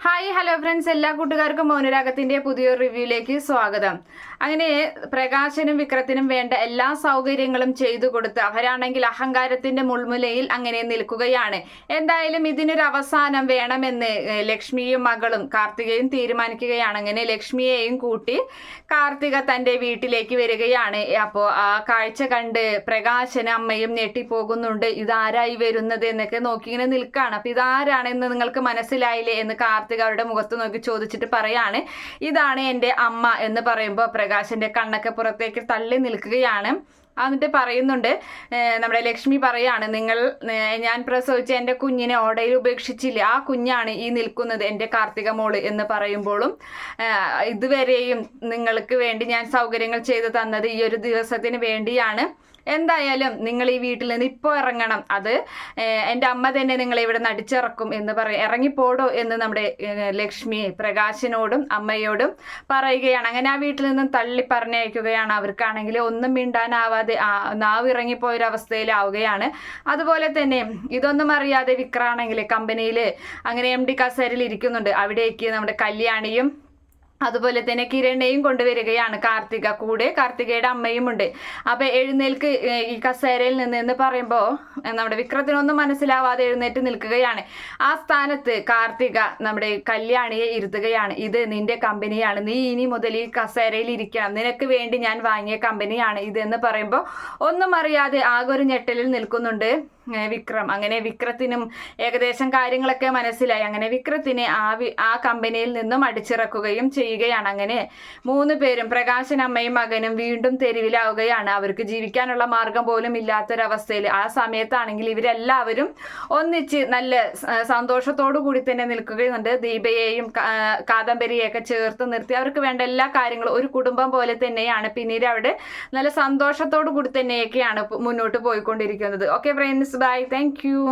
Hi hello friends എല്ലാ കൂട്ടുകാർക്കും മൗനരാഗത്തിന്റെ പുതിയൊരു റിവ്യൂയിലേക്ക് സ്വാഗതം. അങ്ങനെ പ്രകാശനും വിക്രത്തിനും വേണ്ട എല്ലാ സൗകര്യങ്ങളും ചെയ്തു കൊടുത്ത് അവരാണെങ്കിൽ അഹങ്കാരത്തിന്റെ മുൾമുലയിൽ അങ്ങനെ നിൽക്കുകയാണ്. എന്തായാലും ഇതിനൊരു അവസാനം വേണമെന്ന് ലക്ഷ്മിയും മകളും കാർത്തികയും തീരുമാനിക്കുകയാണ്. അങ്ങനെ ലക്ഷ്മിയെയും കൂട്ടി കാർത്തിക തന്റെ വീട്ടിലേക്ക് വരികയാണ്. അപ്പോൾ ആ കാഴ്ച കണ്ട് പ്രകാശനും അമ്മയും ഞെട്ടിപ്പോകുന്നുണ്ട്. ഇതാരായി വരുന്നത് എന്നൊക്കെ നോക്കി ഇങ്ങനെ നിൽക്കുകയാണ് അപ്പൊ ഇതാരാണെന്ന് നിങ്ങൾക്ക് മനസ്സിലായില്ലേ എന്ന് കാർത്തിക അവരുടെ മുഖത്ത് നോക്കി ചോദിച്ചിട്ട് പറയാണ് ഇതാണ് എന്റെ അമ്മ എന്ന് പറയുമ്പോൾ പ്രകാശിന്റെ കണ്ണൊക്കെ പുറത്തേക്ക് തള്ളി നിൽക്കുകയാണ്. എന്നിട്ട് പറയുന്നുണ്ട് നമ്മുടെ ലക്ഷ്മി പറയാണ് നിങ്ങൾ ഞാൻ പ്രസവിച്ച എന്റെ കുഞ്ഞിനെ ഓടയിൽ ഉപേക്ഷിച്ചില്ല. ആ കുഞ്ഞാണ് ഈ നിൽക്കുന്നത് എന്റെ കാർത്തിക മോൾ എന്ന് പറയുമ്പോഴും ഇതുവരെയും നിങ്ങൾക്ക് വേണ്ടി ഞാൻ സൗകര്യങ്ങൾ ചെയ്തു തന്നത് ഈ ഒരു ദിവസത്തിന് വേണ്ടിയാണ്. എന്തായാലും നിങ്ങൾ ഈ വീട്ടിൽ നിന്ന് ഇപ്പോൾ ഇറങ്ങണം. അത് എന്റെ അമ്മ തന്നെ നിങ്ങളെ ഇവിടെ നടിച്ചിറക്കും എന്ന് പറയും ഇറങ്ങിപ്പോടോ എന്ന് നമ്മുടെ ലക്ഷ്മി പ്രകാശിനോടും അമ്മയോടും പറയുകയാണ്. അങ്ങനെ ആ വീട്ടിൽ നിന്നും തള്ളി പറഞ്ഞയക്കുകയാണ് അവർക്കാണെങ്കിൽ ഒന്നും മിണ്ടാനാവാതെ ആ നാവ് ഇറങ്ങിപ്പോയൊരവസ്ഥയിലാവുകയാണ് അതുപോലെ തന്നെ ഇതൊന്നും അറിയാതെ വിക്രാണെങ്കിൽ കമ്പനിയിൽ അങ്ങനെ എം ഡി കസേരയിൽ ഇരിക്കുന്നുണ്ട്. അവിടേക്ക് നമ്മുടെ കല്യാണിയും അതുപോലെ തന്നെ കിരണിനെയും കൊണ്ടുവരികയാണ് കാർത്തിക. കൂടെ കാർത്തികയുടെ അമ്മയും ഉണ്ട്. അപ്പൊ എഴുന്നേൽക്ക് ഈ കസേരയിൽ നിന്ന് എന്ന് പറയുമ്പോൾ നമ്മുടെ വിക്രത്തിനൊന്നും മനസ്സിലാവാതെ എഴുന്നേറ്റ് നിൽക്കുകയാണ്. ആ സ്ഥാനത്ത് കാർത്തിക നമ്മുടെ കല്യാണിയെ ഇരുത്തുകയാണ്. ഇത് നിന്റെ കമ്പനിയാണ്. നീ ഇനി മുതൽ ഈ കസേരയിൽ ഇരിക്കണം. നിനക്ക് വേണ്ടി ഞാൻ വാങ്ങിയ കമ്പനിയാണ് ഇത് എന്ന് പറയുമ്പോൾ ഒന്നും അറിയാതെ ആകെ ഒരു ഞെട്ടലിൽ നിൽക്കുന്നുണ്ട്. വിക്രം അങ്ങനെ വിക്രത്തിനും ഏകദേശം കാര്യങ്ങളൊക്കെ മനസ്സിലായി. അങ്ങനെ വിക്രത്തിനെ ആ ആ കമ്പനിയിൽ നിന്നും അടിച്ചിറക്കുകയും ചെയ്യുകയാണ്. അങ്ങനെ മൂന്ന് പേരും പ്രകാശൻ അമ്മയും മകനും വീണ്ടും തെരുവിലാവുകയാണ്. അവർക്ക് ജീവിക്കാനുള്ള മാർഗം പോലും ഇല്ലാത്തൊരവസ്ഥയിൽ. ആ സമയത്താണെങ്കിൽ ഇവരെല്ലാവരും ഒന്നിച്ച് നല്ല സന്തോഷത്തോടു കൂടി തന്നെ നിൽക്കുകയുണ്ട്. ദീപയെയും കാദംബരിയെയൊക്കെ ചേർത്ത് നിർത്തി. അവർക്ക് വേണ്ട എല്ലാ കാര്യങ്ങളും ഒരു കുടുംബം പോലെ തന്നെയാണ്. പിന്നീട് അവിടെ നല്ല സന്തോഷത്തോടു കൂടി തന്നെയൊക്കെയാണ് മുന്നോട്ട് പോയിക്കൊണ്ടിരിക്കുന്നത്. Okay friends bye. Thank you.